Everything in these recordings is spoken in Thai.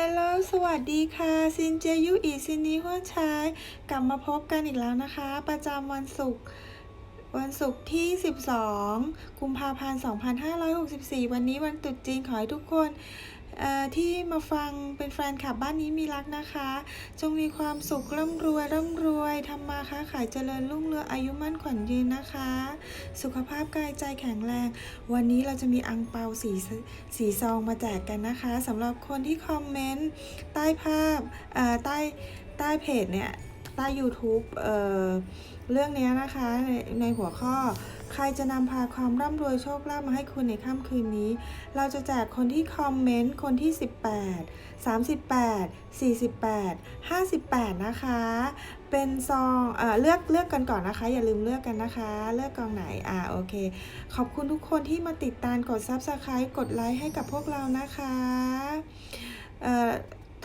ฮัลโหล สวัสดีค่ะ ซินเจยุอีซินนี้หัวชาย กลับมาพบกันอีกแล้วนะคะ ประจำวันศุกร์ วันศุกร์ที่ 12 กุมภาพันธ์ 2564 วันนี้วันตรุษจีนขอให้ทุกคน ที่มาฟังเป็นแฟนคลับบ้านนี้มีรักนะคะ จงมีความสุขร่ำรวยร่ำรวยทำมาค้าขายเจริญรุ่งเรืองอายุมั่นขวัญยืนนะคะ สุขภาพกายใจแข็งแรง วันนี้เราจะมีอังเปาสีสีซองมาแจกกันนะคะสำหรับคนที่คอมเมนต์ใต้ภาพอ่อใต้ใต้เพจเนี่ย ใต้ YouTube เอ่อเรื่องนี้นะคะในในหัวข้อ ใครจะนำพาความร่ำรวยโชคลาภมาให้คุณในค่ำคืนนี้ เราจะแจกคนที่คอมเมนต์คนที่ 18 38 48 58 นะคะ เป็นซองเอ่อเลือกเลือกกันก่อนนะคะ อย่าลืมเลือกกันนะคะ เลือกกองไหนอ่าโอเค ขอบคุณทุกคนที่มาติดตามกด Subscribe กดไลค์ให้กับพวกเรานะคะเอ่อ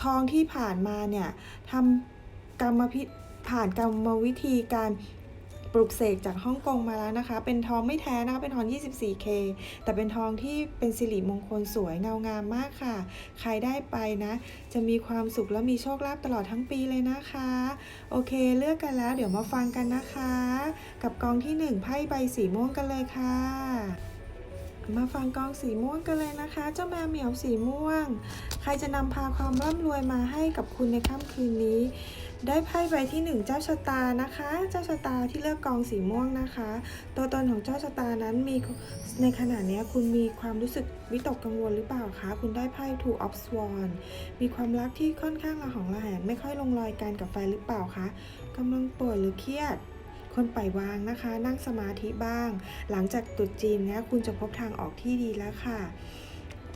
ทองที่ผ่านมาเนี่ยทำ กรรมพิผ่านกรรมวิธีการปลุกเสกจากฮ่องกงมาแล้วนะคะ เป็นทองไม่แท้นะคะ เป็นทอง 24K แต่เป็นทองที่เป็นสิริมงคลสวยเงางามมากค่ะ ใครได้ไปนะ จะมีความสุขและมีโชคลาภตลอดทั้งปีเลยนะคะ โอเค เลือกกันแล้ว เดี๋ยวมาฟังกันนะคะ กับกองที่หนึ่งไพ่ใบสีม่วงกันเลยค่ะ มาฟังกองสีม่วงกันเลยนะคะ เจ้าแมวเหมียวสีม่วง ใครจะนำพาความร่ำรวยมาให้กับคุณในค่ำคืนนี้ ได้ไพ่ใบที่หนึ่งเจ้าชะตานะคะ เจ้าชะตาที่เลือกกองสีม่วงนะคะ ตัวตนของเจ้าชะตานั้นมีในขณะนี้คุณมีความรู้สึกวิตกกังวลหรือเปล่าคะ คุณได้ไพ่ Two of Swan มีความรักที่ค่อนข้างระหองระแหงไม่ค่อยลงรอยกันกับแฟนหรือเปล่าคะกำลังป่วยหรือเครียด คนปล่อยวางนะคะ นั่งสมาธิบ้าง หลังจากตุดจีนเนี้ยคุณจะพบทางออกที่ดีแล้วค่ะ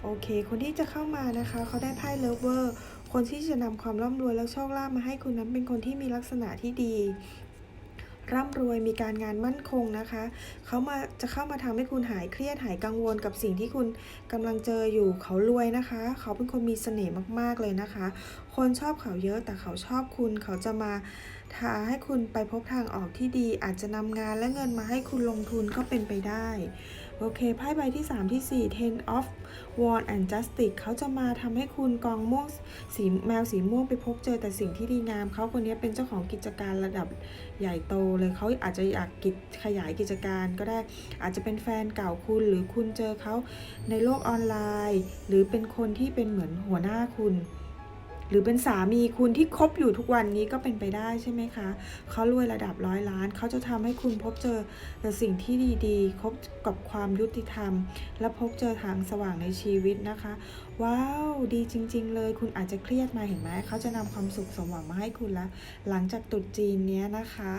โอเค คนที่จะเข้ามานะคะ เขาได้ไพ่เลิฟเวอร์ คนที่จะนำความร่ำรวยและโชคลาภมาให้คุณนั้นเป็นคนที่มีลักษณะที่ดี ร่ำรวยมีการงานมั่นคงนะคะ เขามาจะเข้ามาทำให้คุณหายเครียดหายกังวลกับสิ่งที่คุณกำลังเจออยู่เขารวยนะคะ เขาเป็นคนมีเสน่ห์มากๆเลยนะคะ คนชอบเขาเยอะแต่เขาชอบคุณ เขาจะมาทาให้คุณไปพบทางออกที่ดี อาจจะนำงานและเงินมาให้คุณลงทุนก็เป็นไปได้ โอเคไพ่ใบที่ 3 ที่ 4 ten of wand and justice เขาจะมาทำให้คุณกองม่วงสีแมวสีม่วงไปพบเจอแต่สิ่งที่ดีงาม เขาคนนี้เป็นเจ้าของกิจการระดับใหญ่โตเลยเขาอาจจะอยากกิจขยายกิจการก็ได้อาจจะเป็นแฟนเก่าคุณหรือคุณเจอเขาในโลกออนไลน์ หรือเป็นคนที่เป็นเหมือนหัวหน้าคุณ รือเป็นสามีคุณที่คบอยู่ทุกวันนี้ก็เป็นไปได้ใช่ไหมคะเขารวยระดับร้อยล้าน เขาจะทำให้คุณพบเจอแต่สิ่งที่ดีๆคบกับความยุติธรรม และพบเจอทางสว่างในชีวิตนะคะ ว้าวดีจริง ๆ เลย คุณอาจจะเครียดมาเห็นไหมเขาจะนำความสุขสมหวังมาให้คุณแล้วหลังจากตรุษจีนเนี้ยนะคะ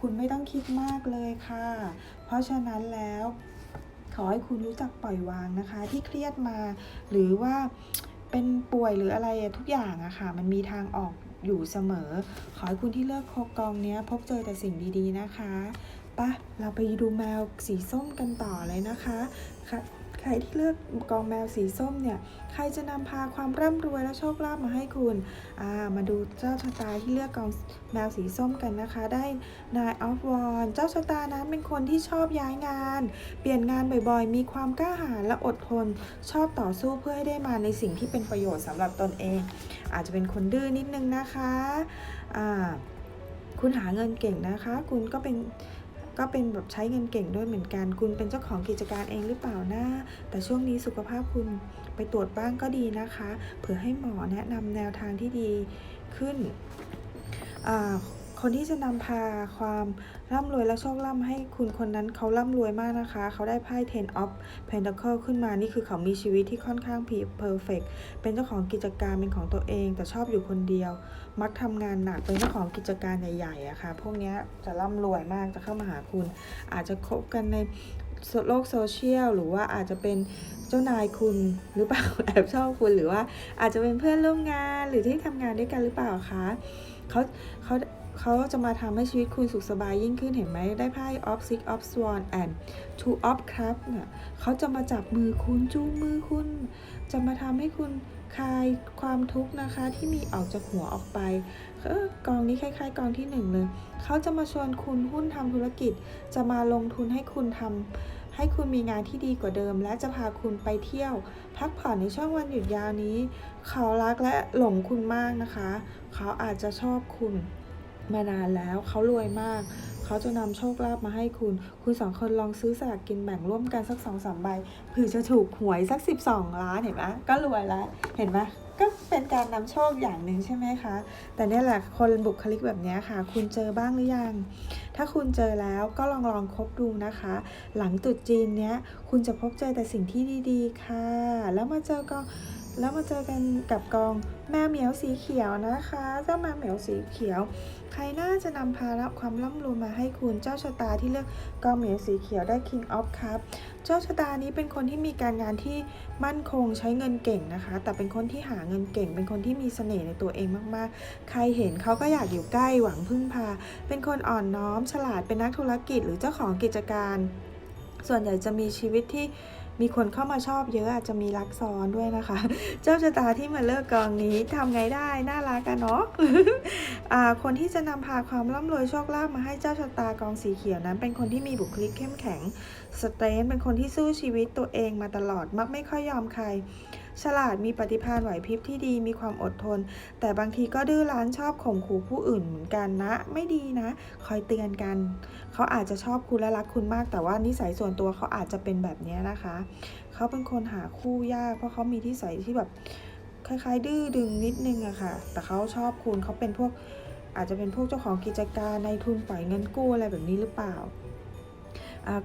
คุณไม่ต้องคิดมากเลยค่ะ เพราะฉะนั้นแล้วขอให้คุณรู้จักปล่อยวางนะคะ ที่เครียดมา หรือว่า เป็นป่วยหรืออะไรทุกอย่างอะค่ะ มันมีทางออกอยู่เสมอ ขอให้คุณที่เลือกโคกองเนี้ย พบเจอแต่สิ่งดีๆนะคะปะเราไปดูแมวสีส้มกันต่อเลยนะคะค่ะ ครที่เลือกกองแมวสีส้มเนี่ย ใครจะนำพาความร่ำรวยและโชคลาภมาให้คุณอ่ามาดูเจ้าชะตาที่เลือกกองแมวสีส้มกันนะคะ ได้ Nine of Wands เจ้าชะตานั้นเป็นคนที่ชอบย้ายงาน เปลี่ยนงานบ่อยๆ มีความกล้าหาญและอดทน ชอบต่อสู้เพื่อให้ได้มาในสิ่งที่เป็นประโยชน์สำหรับตนเอง อาจจะเป็นคนดื้อนิดนึงนะคะอ่าคุณหาเงินเก่งนะคะ คุณก็เป็น ก็เป็นแบบใช้เงินเก่งด้วยเหมือนกัน คุณเป็นเจ้าของกิจการเองหรือเปล่านะ แต่ช่วงนี้สุขภาพคุณไปตรวจบ้างก็ดีนะคะ เผื่อให้หมอแนะนำแนวทางที่ดีขึ้นอ่า คนที่จะนำพาความร่ำรวยและโชคลาภมาให้คุณคนนั้นเขาร่ำรวยมากนะคะ เขาได้ไพ่ Ten of Pentacle ขึ้นมา นี่คือเขามีชีวิตที่ค่อนข้างเพอร์เฟกเป็นเจ้าของกิจการเป็นของตัวเอง แต่ชอบอยู่คนเดียว มักทำงานหนัก เป็นเจ้าของกิจการใหญ่ๆอะค่ะ พวกนี้จะร่ำรวยมาก จะเข้ามาหาคุณ อาจจะคบกันในโลกโซเชียลหรือว่าอาจจะเป็นเจ้านายคุณหรือเปล่าแอบชอบคุณหรือว่าอาจจะเป็นเพื่อนร่วมงานหรือที่ทำงานด้วยกันหรือเปล่าคะเขาเขา เขาจะมาทำให้ชีวิตคุณสุขสบายยิ่งขึ้นเห็นไหมได้ไพ่ of six of swan and two of cup เนี่ยเขาจะมาจับมือคุณจูงมือคุณ จะมาทำให้คุณคลายความทุกข์นะคะที่มีออกจากหัวออกไปเออกองนี้คล้าย ๆ กองที่หนึ่งเลย เขาจะมาชวนคุณหุ้นทำธุรกิจ จะมาลงทุนให้คุณทำให้คุณมีงานที่ดีกว่าเดิม และจะพาคุณไปเที่ยว พักผ่อนในช่วงวันหยุดยาวนี้ เขารักและหลงคุณมากนะคะ เขาอาจจะชอบคุณ มานานแล้วเขารวยมาก เขาจะนำโชคลาภมาให้คุณ คุณสองคนลองซื้อสลากกินแบ่งร่วมกันสักสองสามใบเผื่อจะถูกหวยสัก12ล้านเห็นไหมก็รวยแล้วเห็นไหมก็เป็นการนำโชคอย่างหนึ่งใช่ไหมคะ แต่เนี่ยแหละคนบุคลิกแบบนี้ค่ะ คุณเจอบ้างหรือยัง ถ้าคุณเจอแล้วก็ลองลองคบดูนะคะ หลังตรุษจีนเนี้ยคุณจะพบเจอแต่สิ่งที่ดีๆค่ะ แล้วมาเจอกอง แล้วมาเจอกันกับกองแมวเหมียวสีเขียวนะคะ เจ้าแมวเหมียวสีเขียว ใครน่าจะนำพารับความร่ำรวยมาให้คุณเจ้าชะตาที่เลือกกองเหมียวสีเขียวได้ King of Cup เจ้าชะตานี้เป็นคนที่มีการงานที่มั่นคงใช้เงินเก่งนะคะ แต่เป็นคนที่หาเงินเก่ง เป็นคนที่มีเสน่ห์ในตัวเองมากๆ ใครเห็นเขาก็อยากอยู่ใกล้หวังพึ่งพา เป็นคนอ่อนน้อม ฉลาดเป็นนักธุรกิจหรือเจ้าของกิจการ ส่วนใหญ่จะมีชีวิตที่ มีคนเข้ามาชอบเยอะอาจจะมีรักซ้อนด้วยนะคะ เจ้าชะตาที่มาเลิกกองนี้ทำไงได้น่ารักกันเนาะคนที่จะนำพาความร่ำรวยโชคลาภมาให้เจ้าชะตากองสีเขียวนั้น เป็นคนที่มีบุคลิกเข้มแข็งสเตรนเป็นคนที่สู้ชีวิตตัวเองมาตลอดมักไม่ค่อยยอมใคร ฉลาดมีปฏิภาณไหวพริบที่ดีมีความอดทน แต่บางทีก็ดื้อรั้นชอบข่มขู่ผู้อื่นเหมือนกันนะ ไม่ดีนะ คอยเตือนกัน เขาอาจจะชอบคุณและรักคุณมาก แต่ว่านิสัยส่วนตัวเขาอาจจะเป็นแบบนี้นะคะ เขาเป็นคนหาคู่ยาก เพราะเขามีที่ใส่ที่แบบคล้ายๆ ดื้อดึงนิดนึงอะค่ะ แต่เขาชอบคุณเขาเป็นพวกอาจจะเป็นพวกเจ้าของกิจการในทุนปล่อยเงินกู้อะไรแบบนี้หรือเปล่าอา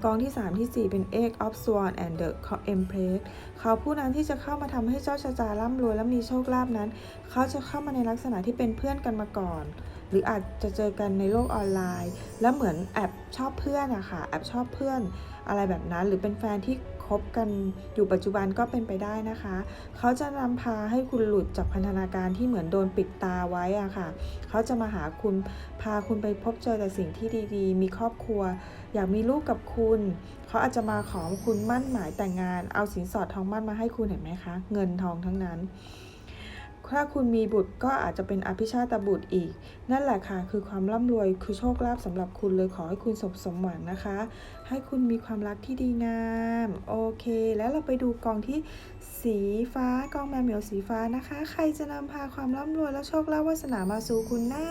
กองที่ 3 ที่ 4 เป็น Egg of Swan and the Empress เขาผู้นั้นที่จะเข้ามาทำให้เจ้าชะตาร่ำรวยและมีโชคลาภนั้น เขาจะเข้ามาในลักษณะที่เป็นเพื่อนกันมาก่อน หรืออาจจะเจอกันในโลกออนไลน์ แล้วเหมือนแอบชอบเพื่อนอะค่ะแอบชอบเพื่อนอะไรแบบนั้น หรือเป็นแฟนที่ คบกันอยู่ปัจจุบันก็เป็นไปได้นะคะ เขาจะนำพาให้คุณหลุดจากพันธนาการที่เหมือนโดนปิดตาไว้อะค่ะ เขาจะมาหาคุณพาคุณไปพบเจอแต่สิ่งที่ดีๆ มีครอบครัว อยากมีลูกกับคุณ เขาอาจจะมาขอคุณมั่นหมายแต่งงาน เอาสินสอดทองมั่นมาให้คุณเห็นไหมคะ เงินทองทั้งนั้น ถ้าคุณมีบุตรก็อาจจะเป็นอภิชาตบุตรอีก นั่นแหละค่ะ คือความร่ำรวยคือโชคลาภสำหรับคุณเลยขอให้คุณสมสมหวังนะคะ ให้คุณมีความรักที่ดีงาม โอเค แล้วเราไปดูกองที่สีฟ้ากองแมวเหมียวสีฟ้านะคะ ใครจะนำพาความร่ำรวยและโชคลาภวาสนามาสู่คุณนะ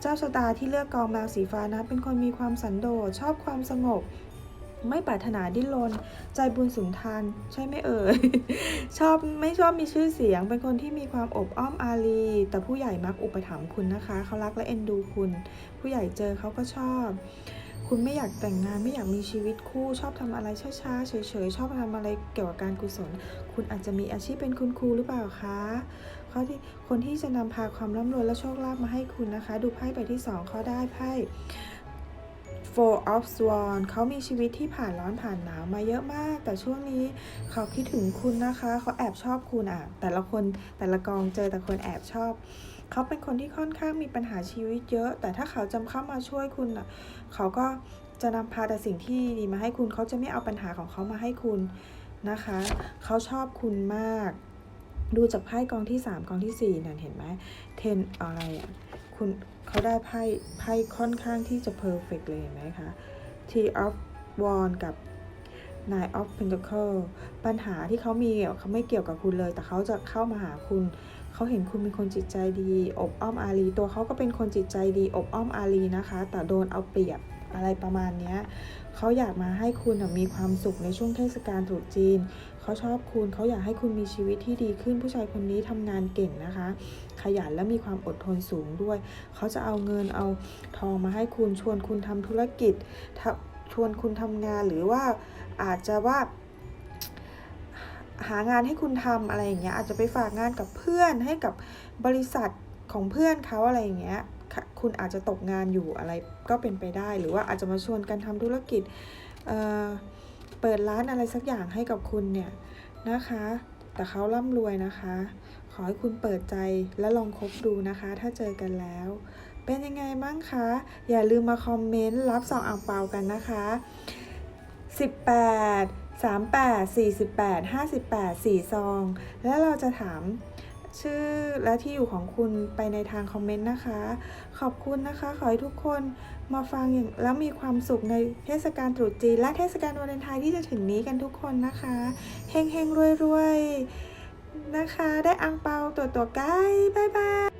เจ้าชะตาที่เลือกกองแมวสีฟ้านะ เป็นคนมีความสันโดษชอบความสงบ ไม่ปรารถนาดิ้นรน ใจบุญสุนทาน ใช่ไหมเอ่ย ชอบไม่ชอบมีชื่อเสียง เป็นคนที่มีความอบอ้อมอารี แต่ผู้ใหญ่มักอุปถัมภ์คุณนะคะ เขารักและเอ็นดูคุณ ผู้ใหญ่เจอเขาก็ชอบ คุณไม่อยากแต่งงานไม่อยากมีชีวิตคู่ชอบทำอะไรช้าๆเฉยๆชอบทำอะไรเกี่ยวกับการกุศล คุณอาจจะมีอาชีพเป็นคุณครูหรือเปล่าคะข้อที่คนที่จะนำพาความร่ำรวยและโชคลาภมาให้คุณนะคะ ดูไพ่ใบที่สองเขาได้ไพ่ Four of Swan เขามีชีวิตที่ผ่านร้อนผ่านหนาวมาเยอะมาก แต่ช่วงนี้เขาคิดถึงคุณนะคะ เขาแอบชอบคุณอะ แต่ละคนแต่ละกองเจอแต่คนแอบชอบ เขาเป็นคนที่ค่อนข้างมีปัญหาชีวิตเยอะ แต่ถ้าเขาจำเข้ามาช่วยคุณอะ เขาก็จะนำพาแต่สิ่งที่ดีมาให้คุณ เขาจะไม่เอาปัญหาของเขามาให้คุณนะคะ เขาชอบคุณมาก ดูจากไพ่กองที่ 3 กองที่ 4 นั่นเห็นไหมเทนอะไรอะคุณเขาได้ไพ่ไพ่ค่อนข้างที่จะเพอร์เฟกเลยเห็นไหมคะ T of Wand กับ Nine of Pentacle ปัญหาที่เขามีเขาไม่เกี่ยวกับคุณเลย แต่เขาจะเข้ามาหาคุณ เขาเห็นคุณเป็นคนจิตใจดี อบอ้อมอารี ตัวเขาก็เป็นคนจิตใจดี อบอ้อมอารีนะคะ แต่โดนเอาเปรียบ อะไรประมาณเนี้ยเขาอยากมาให้คุณมีความสุขในช่วงเทศกาลตรุษจีน เขาชอบคุณเขาอยากให้คุณมีชีวิตที่ดีขึ้นผู้ชายคนนี้ทำงานเก่งนะคะ ขยันและมีความอดทนสูงด้วย เขาจะเอาเงินเอาทองมาให้คุณชวนคุณทำธุรกิจชวนคุณทำงานหรือว่าอาจจะว่าหางานให้คุณทำอะไรอย่างเงี้ยอาจจะไปฝากงานกับเพื่อนให้กับบริษัทของเพื่อนเขาอะไรอย่างเงี้ย คุณอาจจะตกงานอยู่อะไรก็เป็นไปได้ หรือว่าอาจจะมาชวนกันทำธุรกิจเเปิดร้านอะไรสักอย่างให้กับคุณเนี่ยนะคะ แต่เขาร่ำรวยนะคะ ขอให้คุณเปิดใจและลองคบดูนะคะ ถ้าเจอกันแล้ว เป็นยังไงบ้างคะ อย่าลืมมาคอมเมนต์รับสองอ่างเปากันนะคะ 18 38 48 58 4ซอง แล้วเราจะถาม ชื่อและที่อยู่ของคุณไปในทางคอมเมนต์นะคะ ขอบคุณนะคะ ขอให้ทุกคนมาฟังอย่างแล้วมีความสุขในเทศกาลตรุษจีนและเทศกาลวาเลนไทน์ที่จะถึงนี้กันทุกคนนะคะเฮงเฮงรวยรวยๆนะคะ ได้อังเปาตัวตัวๆใกล้บายบาย